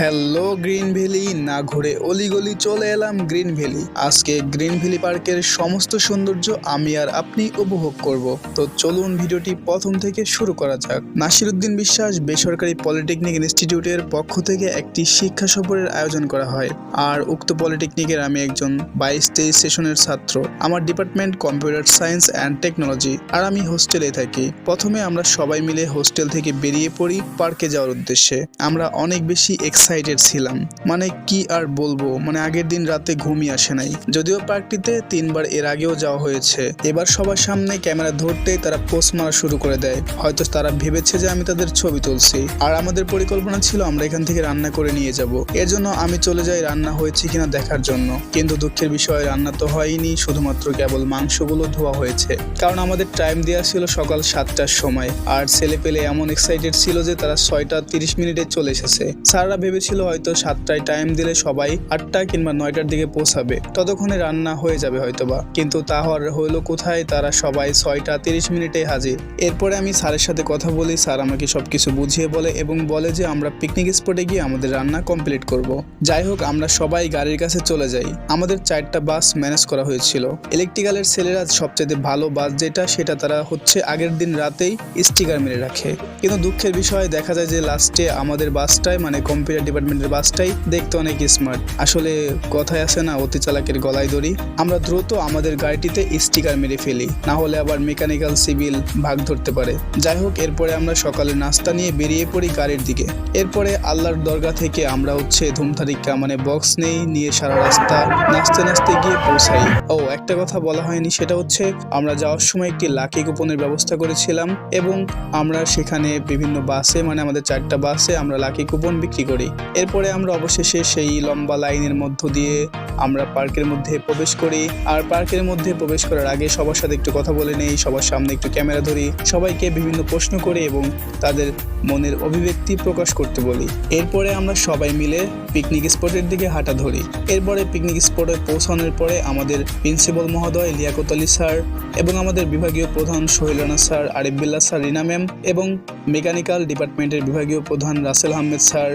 Hello green valley, না ঘুরে অলিগলি চলে এলাম গ্রিন ভ্যালি। আজকে গ্রিন ভ্যালি পার্কের সমস্ত সৌন্দর্য আমি আর আপনি উপভোগ করব। তো চলুন ভিডিওটি প্রথম থেকে শুরু করা যাক। নাসিরুদ্দিন বিশ্বাস বেসরকারি পলিটেকনিক ইনস্টিটিউটের পক্ষ থেকে একটি শিক্ষা সফরের আয়োজন করা হয়। আর উক্ত পলিটেকনিকের আমি একজন বাইশ তেইশ সেশনের ছাত্র। আমার department computer science and technology, আর আমি হোস্টেলে থাকি। প্রথমে আমরা সবাই মিলে হোস্টেল থেকে বেরিয়ে পড়ি পার্কে যাওয়ার উদ্দেশ্যে। আমরা অনেক বেশি এক্সাইটেড ছিলাম। মানে কি আর বলব? মানে আগের দিন রাতে ঘুমই আসে নাই। যদিও পার্কটিতে তিনবার এর আগেও যাওয়া হয়েছে। এবার সবার সামনে ক্যামেরা ধরতেই তারা পোস্ট মারা শুরু করে দেয়। হয়তো তারা ভেবেছে যে আমি তাদের ছবি তুলছি। আর আমাদের পরিকল্পনা ছিল, আমরা এখান থেকে রান্না করে নিয়ে যাব। এর জন্য আমি চলে যাই রান্না হয়েছে কিনা দেখার জন্য। কিন্তু দুঃখের বিষয়, রান্না তো হয়নি, শুধুমাত্র কেবল মাংসগুলো ধোয়া হয়েছে। কারণ আমাদের টাইম দেওয়া ছিল সকাল সাতটার সময়। আর ছেলে পেলে এমন এক্সাইটেড ছিল যে তারা ছয়টা তিরিশ মিনিটে চলে এসেছে। স্যাররা ভেবেছিল হয়তো সাতটায় টাইম দিলে সবাই আটটা কিংবা নয়টার দিকে পৌঁছাবে। ততক্ষণে রান্না হয়ে যাবে হয়তোবা। কিন্তু তা হওয়ার হইল কোথায় তারা সবাই ছয়টা তিরিশ মিনিটে হাজির। এরপরে আমি স্যারের সাথে কথা বলি, স্যার আমাকে সবকিছু বুঝিয়ে বলে এবং বলে যে আমরা পিকনিক স্পটে গিয়ে আমাদের রান্না কমপ্লিট করব। যাই হোক, আমরা সবাই গাড়ির কাছে চলে যাই। আমাদের চারটা বাস ম্যানেজ করা হয়েছিল। ইলেকট্রিক্যালের ছেলেরা সবচেয়ে ভালো বাস যেটা, সেটা তারা হচ্ছে আগের দিন রাতেই স্টিকার মেরে রাখে। কিন্তু দুঃখের বিষয়, দেখা যায় যে লাস্টে আমাদের বাসটাই মানে কম্পিউটার ডিপার্টমেন্টের বাসটাই দেখতে অনেক স্মার্ট আসলে কথায় আছে না, অতি চালাকের গলায় দড়ি। আমরা দ্রুত আমাদের গাড়িটিতে স্টিকার মেরে ফেলি, না হলে আবার মেকানিক্যাল সিভিল ভাগ ধরতে পারে। যাই হোক, এরপরে আমরা সকালে নাস্তা নিয়ে বেরিয়ে পড়ি গাড়ির দিকে। এরপরে আল্লাহর দরগা থেকে আমরা হচ্ছে ধুমধারিক্কা মানে বক্স নেই, নিয়ে সারা রাস্তা নাচতে নাচতে গিয়ে পৌঁছাই। ও, একটা কথা বলা হয়নি, সেটা হচ্ছে আমরা যাওয়ার সময় একটি লাকি কুপনের ব্যবস্থা করেছিলাম এবং আমরা সেখানে বিভিন্ন বাসে মানে আমাদের চারটা বাসে আমরা লাকি কুপন বিক্রি করি। এরপরে আমরা অবশেষে সেই লম্বা লাইনের মধ্য দিয়ে আমরা পার্কের মধ্যে প্রবেশ করি। আর পার্কের মধ্যে প্রবেশ করার আগে সবার সাথে একটু কথা বলে নেই, সবার সামনে একটু ক্যামেরা ধরি, সবাইকে বিভিন্ন প্রশ্ন করি এবং তাদের মনের অভিব্যক্তি প্রকাশ করতে বলি। এরপরে আমরা সবাই মিলে পিকনিক স্পটের দিকে হাঁটা ধরি। এরপরে পিকনিক স্পটে পৌঁছানোর পরে আমাদের প্রিন্সিপাল মহোদয় লিয়াকত আলী স্যার এবং আমাদের বিভাগীয় প্রধান Sohel Rana sir, Arif Billa sir, Rina ma'am এবং মেকানিক্যাল ডিপার্টমেন্টের বিভাগীয় প্রধান রাসেল আহমেদ স্যার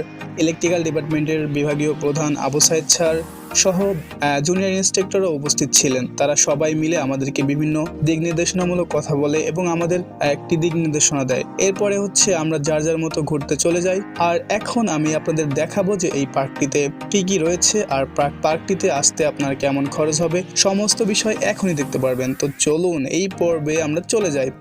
ইলেকট্রিক্যাল ডিপার্টমেন্টের বিভাগীয় প্রধান আবু সাইদ স্যার সহ জুনিয়র ইন্সট্রাক্টরও উপস্থিত ছিলেন। তারা সবাই মিলে আমাদেরকে বিভিন্ন দিক নির্দেশনামূলক কথা বলে এবং আমাদের একটি দিক নির্দেশনা দেয়। এরপরে হচ্ছে আমরা যার যার মতো ঘুরতে চলে যাই। আর এখন আমি আপনাদের দেখাবো যে এই পার্কটিতে কি কি রয়েছে আর পার্ক- পার্কটিতে আসতে আপনার কেমন খরচ হবে। সমস্ত বিষয় এখনই দেখতে পারবেন। তো চলুন, এই পর্বে আমরা চলে যাই।